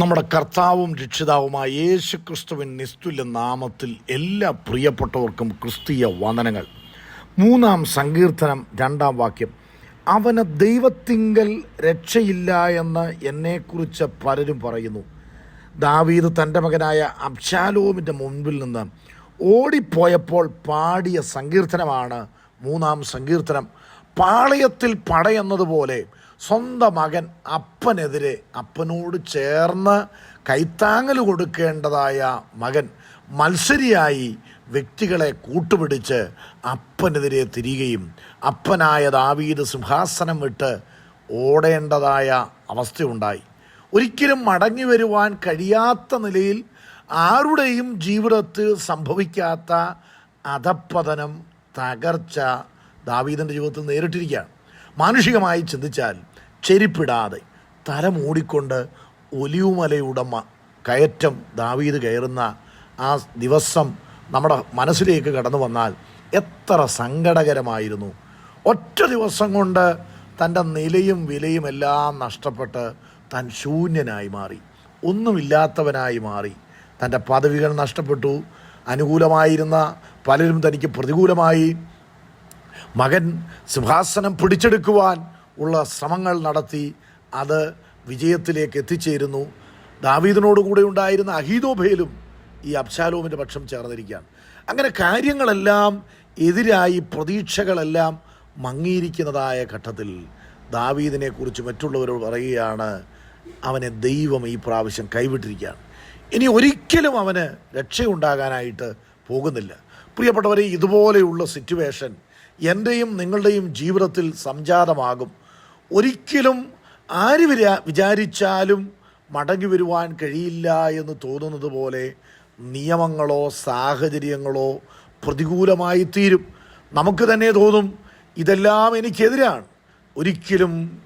നമ്മുടെ കർത്താവും രക്ഷിതാവുമായ യേശു ക്രിസ്തുവിൻ നിസ്തുല്യ നാമത്തിൽ എല്ലാ പ്രിയപ്പെട്ടവർക്കും ക്രിസ്തീയ വന്ദനങ്ങൾ. മൂന്നാം സങ്കീർത്തനം രണ്ടാം വാക്യം. അവന് ദൈവത്തിങ്കൽ രക്ഷയില്ല എന്ന് എന്നെക്കുറിച്ച് പലരും പറയുന്നു. ദാവീദ് തന്റെ മകനായ അബ്ശാലോമിന്റെ മുൻപിൽ നിന്ന് ഓടിപ്പോയപ്പോൾ പാടിയ സങ്കീർത്തനമാണ് മൂന്നാം സങ്കീർത്തനം. പാളയത്തിൽ പടയെന്നതുപോലെ സ്വന്തം മകൻ അപ്പനെതിരെ അപ്പനോട് ചേർന്ന് കൈത്താങ്ങൽ കൊടുക്കേണ്ടതായ മകൻ മത്സരിയായി വ്യക്തികളെ കൂട്ടുപിടിച്ച് അപ്പനെതിരെ തിരികെയും അപ്പനായ ദാവീദ് സിംഹാസനം വിട്ട് ഓടേണ്ടതായ അവസ്ഥയുണ്ടായി. ഒരിക്കലും മടങ്ങി വരുവാൻ കഴിയാത്ത നിലയിൽ ആരുടെയും ജീവിതത്തിൽ സംഭവിക്കാത്ത അധപ്പതനം തകർച്ച ദാവീദിന്റെ ജീവിതത്തിൽ നേരിട്ടിരിക്കുകയാണ്. മാനുഷികമായി ചിന്തിച്ചാൽ ചെരിപ്പിടാതെ തല മൂടിക്കൊണ്ട് ഒലിവുമലയുടെ കയറ്റം ദാവീത് കയറുന്ന ആ ദിവസം നമ്മുടെ മനസ്സിലേക്ക് കടന്നു വന്നാൽ എത്ര സങ്കടകരമായിരുന്നു. ഒറ്റ ദിവസം കൊണ്ട് തന്റെ നിലയും വിലയും എല്ലാം നഷ്ടപ്പെട്ട് തൻ ശൂന്യനായി മാറി ഒന്നുമില്ലാത്തവനായി മാറി. തന്റെ പദവികൾ നഷ്ടപ്പെട്ടു. അനുകൂലമായിരുന്ന പലരും തനിക്ക് പ്രതികൂലമായി. മകൻ സിംഹാസനം പിടിച്ചെടുക്കുവാൻ ഉള്ള ശ്രമങ്ങൾ നടത്തി അത് വിജയത്തിലേക്ക് എത്തിച്ചേരുന്നു. ദാവീദിനോട് കൂടെ ഉണ്ടായിരുന്ന അഹീദോഭയിലും ഈ അബ്ശാലോമിന്റെ പക്ഷം ചേർന്നിരിക്കുകയാണ്. അങ്ങനെ കാര്യങ്ങളെല്ലാം എതിരായി പ്രതീക്ഷകളെല്ലാം മങ്ങിയിരിക്കുന്നതായ ഘട്ടത്തിൽ ദാവീദിനെക്കുറിച്ച് മറ്റുള്ളവരോട് പറയുകയാണ് അവനെ ദൈവം ഈ പ്രാവശ്യം കൈവിട്ടിരിക്കുകയാണ്. ഇനി ഒരിക്കലും അവന് രക്ഷയുണ്ടാകാനായിട്ട് പോകുന്നില്ല. പ്രിയപ്പെട്ടവരെ ഇതുപോലെയുള്ള സിറ്റുവേഷൻ എന്റെയും നിങ്ങളുടെയും ജീവിതത്തിൽ സംജാതമാകും. ഒരിക്കലും ആര് വിചാരിച്ചാലും മടങ്ങി വരുവാൻ കഴിയില്ല എന്ന് തോന്നുന്നത് പോലെ നിയമങ്ങളോ സാഹചര്യങ്ങളോ പ്രതികൂലമായി തീരും. നമുക്ക് തന്നെ തോന്നും ഇതെല്ലാം എനിക്കെതിരാണ്. ഒരിക്കലും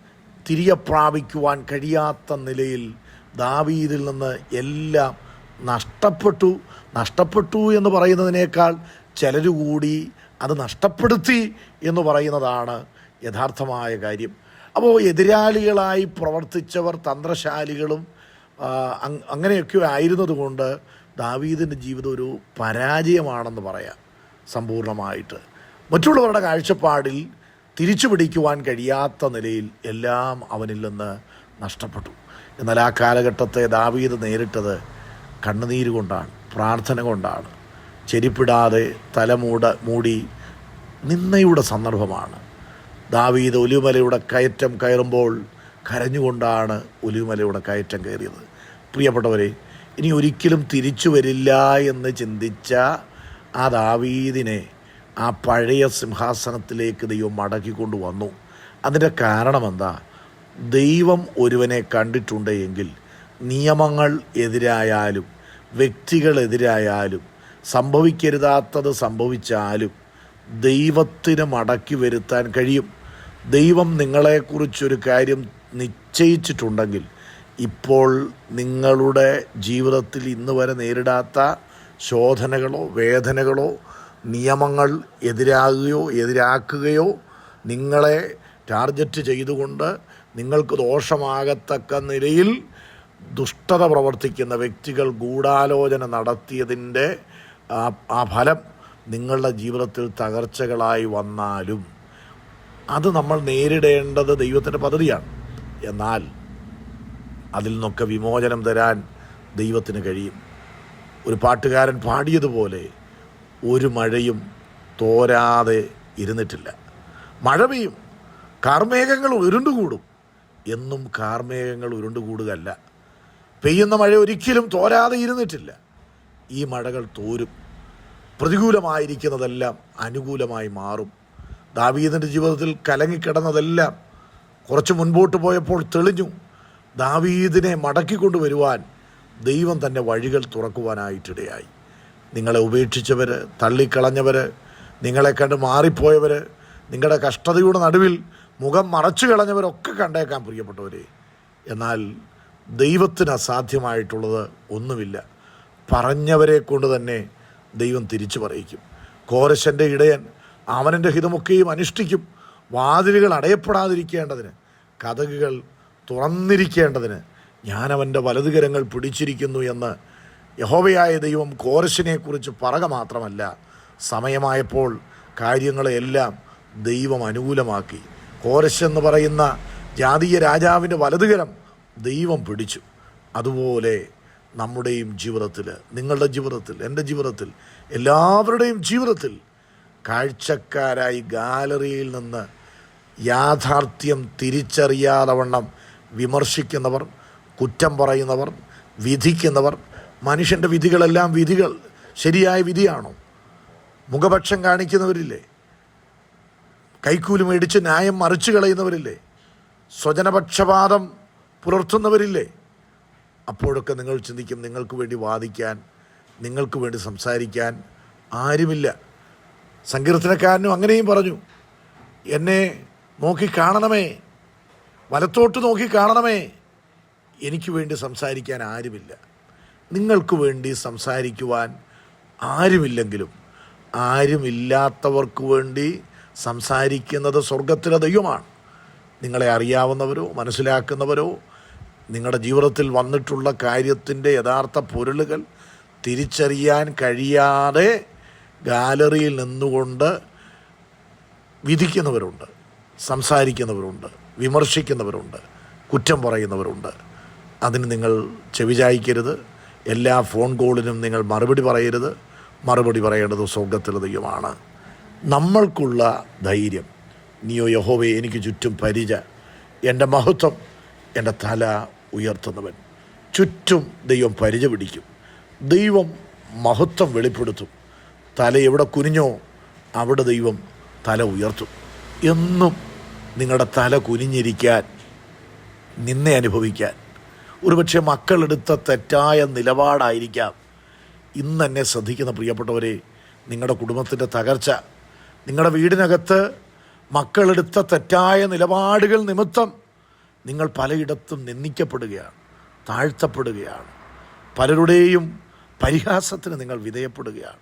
തിരികെ പ്രാപിക്കുവാൻ കഴിയാത്ത നിലയിൽ ദാവീദിൽ നിന്ന് എല്ലാം നഷ്ടപ്പെട്ടു. നഷ്ടപ്പെട്ടു എന്ന് പറയുന്നതിനേക്കാൾ ചിലരുകൂടി കൂടി അത് നഷ്ടപ്പെടുത്തി എന്ന് പറയുന്നതാണ് യഥാർത്ഥമായ കാര്യം. അപ്പോൾ എതിരാളികളായി പ്രവർത്തിച്ചവർ തന്ത്രശാലികളും അങ്ങനെയൊക്കെ ആയിരുന്നതുകൊണ്ട് ദാവീദിന്റെ ജീവിതം ഒരു പരാജയമാണെന്ന് പറയാം സമ്പൂർണമായിട്ട് മറ്റുള്ളവരുടെ കാഴ്ചപ്പാടിൽ തിരിച്ചു പിടിക്കുവാൻ കഴിയാത്ത നിലയിൽ എല്ലാം അവനിൽ നിന്ന് നഷ്ടപ്പെട്ടു. എന്നാൽ ആ കാലഘട്ടത്തെ ദാവീദ് നേരിട്ടത് കണ്ണുനീര് കൊണ്ടാണ് പ്രാർത്ഥന കൊണ്ടാണ്. ചെരിപ്പിടാതെ തലമൂട മൂടി നിന്നയുടെ സന്ദർഭമാണ്. ദാവീദ് ഒലിമലയുടെ കയറ്റം കയറുമ്പോൾ കരഞ്ഞുകൊണ്ടാണ് ഒലിമലയുടെ കയറ്റം കയറിയത്. പ്രിയപ്പെട്ടവരെ ഇനി ഒരിക്കലും തിരിച്ചു വരില്ല എന്ന് ചിന്തിച്ച ആ ദാവീദിനെ ആ പഴയ സിംഹാസനത്തിലേക്ക് ദൈവം മടക്കിക്കൊണ്ട് വന്നു. അതിന്റെ കാരണമെന്താ ദൈവം ഒരുവനെ കണ്ടിട്ടുണ്ട് എങ്കിൽ നിയമങ്ങൾ എതിരായാലും വ്യക്തികൾ എതിരായാലും സംഭവിക്കരുതാത്തത് സംഭവിച്ചാലും ദൈവത്തിന് മടക്കി വരുത്താൻ കഴിയും. ദൈവം നിങ്ങളെക്കുറിച്ചൊരു കാര്യം നിശ്ചയിച്ചിട്ടുണ്ടെങ്കിൽ ഇപ്പോൾ നിങ്ങളുടെ ജീവിതത്തിൽ ഇന്ന് വരെ നേരിടാത്ത ശോധനകളോ വേദനകളോ നിയമങ്ങൾ എതിരാകുകയോ എതിരാക്കുകയോ നിങ്ങളെ ടാർഗറ്റ് ചെയ്തുകൊണ്ട് നിങ്ങൾക്ക് ദോഷമാകത്തക്ക നിലയിൽ ദുഷ്ടത പ്രവർത്തിക്കുന്ന വ്യക്തികൾ ഗൂഢാലോചന നടത്തിയതിന്റെ ആ ആ ഫലം നിങ്ങളുടെ ജീവിതത്തിൽ തകർച്ചകളായി വന്നാലും അത് നമ്മൾ നേരിടേണ്ടത് ദൈവത്തിന്റെ പദ്ധതിയാണ്. എന്നാൽ അതിൽ നിന്നൊക്കെ വിമോചനം തരാൻ ദൈവത്തിന് കഴിയും. ഒരു പാട്ടുകാരൻ പാടിയതുപോലെ ഒരു മഴയും തോരാതെ ഇരുന്നിട്ടില്ല. മഴ പെയ്യും കാർമേഘങ്ങൾ ഉരുണ്ടുകൂടും. എന്നും കാർമേഘങ്ങൾ ഉരുണ്ടുകൂടുകയല്ല. പെയ്യുന്ന മഴ ഒരിക്കലും തോരാതെ ഇരുന്നിട്ടില്ല. ഈ മഴകൾ തോരും. പ്രതികൂലമായിരിക്കുന്നതെല്ലാം അനുകൂലമായി മാറും. ദാവീദിന്റെ ജീവിതത്തിൽ കലങ്ങിക്കിടന്നതെല്ലാം കുറച്ച് മുൻപോട്ട് പോയപ്പോൾ തെളിഞ്ഞു. ദാവീദിനെ മടക്കിക്കൊണ്ടു വരുവാൻ ദൈവം തന്റെ വഴികൾ തുറക്കുവാനായിട്ടിടയായി. നിങ്ങളെ ഉപേക്ഷിച്ചവർ തള്ളിക്കളഞ്ഞവർ നിങ്ങളെ കണ്ട് മാറിപ്പോയവർ നിങ്ങളുടെ കഷ്ടതയുടെ നടുവിൽ മുഖം മറച്ചു കളഞ്ഞവരൊക്കെ കണ്ടേക്കാൻ പ്രിയപ്പെട്ടവരെ. എന്നാൽ ദൈവത്തിന് അസാധ്യമായിട്ടുള്ളത് ഒന്നുമില്ല. പറഞ്ഞവരെ കൊണ്ട് തന്നെ ദൈവം തിരിച്ചു പറയിക്കും. കോരശന്റെ ഇടയൻ അവനന്റെ ഹിതമൊക്കെയും അനുഷ്ഠിക്കും. വാതിലുകൾ അടയപ്പെടാതിരിക്കേണ്ടതിന് കഥകുകൾ തുറന്നിരിക്കേണ്ടതിന് ഞാനവന്റെ വലതുകരങ്ങൾ പിടിച്ചിരിക്കുന്നു എന്ന് യഹോവയായ ദൈവം കോരശിനെക്കുറിച്ച് പറക മാത്രമല്ല സമയമായപ്പോൾ കാര്യങ്ങളെല്ലാം ദൈവം അനുകൂലമാക്കി. കോരശ് എന്ന് പറയുന്ന ജാതീയ രാജാവിന്റെ വലതുകരം ദൈവം പിടിച്ചു. അതുപോലെ നമ്മുടെയും ജീവിതത്തിൽ നിങ്ങളുടെ ജീവിതത്തിൽ എന്റെ ജീവിതത്തിൽ എല്ലാവരുടെയും ജീവിതത്തിൽ കാഴ്ചക്കാരായി ഗാലറിയിൽ നിന്ന് യാഥാർത്ഥ്യം തിരിച്ചറിയാതെ വണ്ണം വിമർശിക്കുന്നവർ കുറ്റം പറയുന്നവർ വിധിക്കുന്നവർ മനുഷ്യന്റെ വിധികളെല്ലാം വിധികൾ ശരിയായ വിധിയാണോ? മുഖപക്ഷം കാണിക്കുന്നവരില്ലേ? കൈക്കൂലി മേടിച്ച് ന്യായം മറിച്ചു കളയുന്നവരില്ലേ? സ്വജനപക്ഷപാതം പുലർത്തുന്നവരില്ലേ? അപ്പോഴൊക്കെ നിങ്ങൾ ചിന്തിക്കും നിങ്ങൾക്ക് വേണ്ടി വാദിക്കാൻ നിങ്ങൾക്ക് വേണ്ടി സംസാരിക്കാൻ ആരുമില്ല. സങ്കീർത്തനക്കാരനും അങ്ങനെയും പറഞ്ഞു എന്നെ നോക്കി കാണണമേ വലത്തോട്ട് നോക്കി കാണണമേ എനിക്ക് വേണ്ടി സംസാരിക്കാൻ ആരുമില്ല. നിങ്ങൾക്ക് വേണ്ടി സംസാരിക്കുവാൻ ആരുമില്ലെങ്കിലും ആരുമില്ലാത്തവർക്ക് വേണ്ടി സംസാരിക്കുന്നത് സ്വർഗത്തിലെ ദൈവമാണ്. നിങ്ങളെ അറിയാവുന്നവരോ മനസ്സിലാക്കുന്നവരോ നിങ്ങളുടെ ജീവിതത്തിൽ വന്നിട്ടുള്ള കാര്യത്തിന്റെ യഥാർത്ഥ പൊരുളുകൾ തിരിച്ചറിയാൻ കഴിയാതെ ഗാലറിയിൽ നിന്നുകൊണ്ട് വിധിക്കുന്നവരുണ്ട് സംസാരിക്കുന്നവരുണ്ട് വിമർശിക്കുന്നവരുണ്ട് കുറ്റം പറയുന്നവരുണ്ട്. അതിന് നിങ്ങൾ ചെവിചായിക്കരുത് എല്ലാ ഫോൺ കോളിനും നിങ്ങൾ മറുപടി പറയരുത്. മറുപടി പറയേണ്ടത് സ്വർഗത്തിലെ ദൈവമാണ്. നമ്മൾക്കുള്ള ധൈര്യം. നീയോ യഹോവേ എനിക്ക് ചുറ്റും പരിച. എന്റെ മഹത്വം എന്റെ തല ഉയർത്തുന്നവൻ. ചുറ്റും ദൈവം പരിച പിടിക്കും ദൈവം മഹത്വം വെളിപ്പെടുത്തും. തല എവിടെ കുനിഞ്ഞോ അവിടെ ദൈവം തല ഉയർത്തും. എന്നും നിങ്ങളുടെ തല കുനിഞ്ഞിരിക്കാൻ നിന്നെ അനുഭവിക്കാൻ. ഒരുപക്ഷെ മക്കളെടുത്ത തെറ്റായ നിലപാടായിരിക്കാം. ഇന്ന് എന്നെ ശ്രദ്ധിക്കുന്ന പ്രിയപ്പെട്ടവരെ നിങ്ങളുടെ കുടുംബത്തിന്റെ തകർച്ച നിങ്ങളുടെ വീടിനകത്ത് മക്കളെടുത്ത തെറ്റായ നിലപാടുകൾ നിമിത്തം നിങ്ങൾ പലയിടത്തും നിന്ദിക്കപ്പെടുകയാണ് താഴ്ത്തപ്പെടുകയാണ്. പലരുടെയും പരിഹാസത്തിന് നിങ്ങൾ വിധേയപ്പെടുകയാണ്.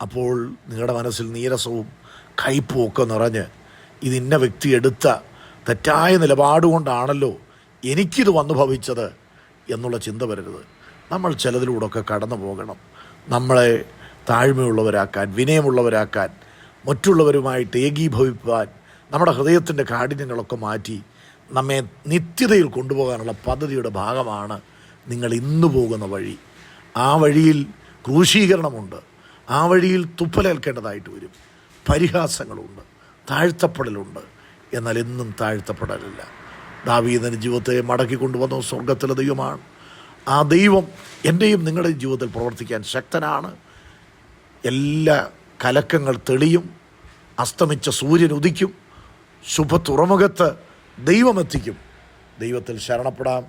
അപ്പോൾ നിങ്ങളുടെ മനസ്സിൽ നീരസവും കയ്പും ഒക്കെ നിറഞ്ഞ് ഇത് ഇന്ന വ്യക്തി എടുത്ത തെറ്റായ നിലപാടുകൊണ്ടാണല്ലോ എനിക്കിത് വന്നു ഭവിച്ചത് എന്നുള്ള ചിന്ത വരരുത്. നമ്മൾ ചിലതിലൂടെയൊക്കെ കടന്നു പോകണം. നമ്മളെ താഴ്മയുള്ളവരാക്കാൻ വിനയമുള്ളവരാക്കാൻ മറ്റുള്ളവരുമായിട്ട് ഏകീഭവിപ്പാൻ നമ്മുടെ ഹൃദയത്തിന്റെ കാഠിന്യങ്ങളൊക്കെ മാറ്റി നമ്മെ നിത്യതയിൽ കൊണ്ടുപോകാനുള്ള പദ്ധതിയുടെ ഭാഗമാണ് നിങ്ങൾ ഇന്ന് പോകുന്ന വഴി. ആ വഴിയിൽ ക്രൂശീകരണമുണ്ട്. ആ വഴിയിൽ തുപ്പലേൽക്കേണ്ടതായിട്ട് വരും. പരിഹാസങ്ങളുണ്ട്. താഴ്ത്തപ്പെടലുണ്ട്. എന്നാൽ എന്നും താഴ്ത്തപ്പെടലില്ല. ദാവീദന്റെ ജീവിതത്തെ മടക്കി കൊണ്ടുവന്ന സ്വർഗത്തിലെ ദൈവമാണ്. ആ ദൈവം എന്റെയും നിങ്ങളുടെയും ജീവിതത്തിൽ പ്രവർത്തിക്കാൻ ശക്തനാണ്. എല്ലാ കലക്കങ്ങൾ തെളിയും. അസ്തമിച്ച സൂര്യൻ ഉദിക്കും. ശുഭ തുറമുഖത്ത് ദൈവമെത്തിക്കും ദൈവത്തിൽ ശരണപ്പെടാം.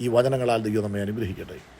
ഈ വചനങ്ങളാൽ ദൈവം നമ്മെ അനുഗ്രഹിക്കട്ടെ.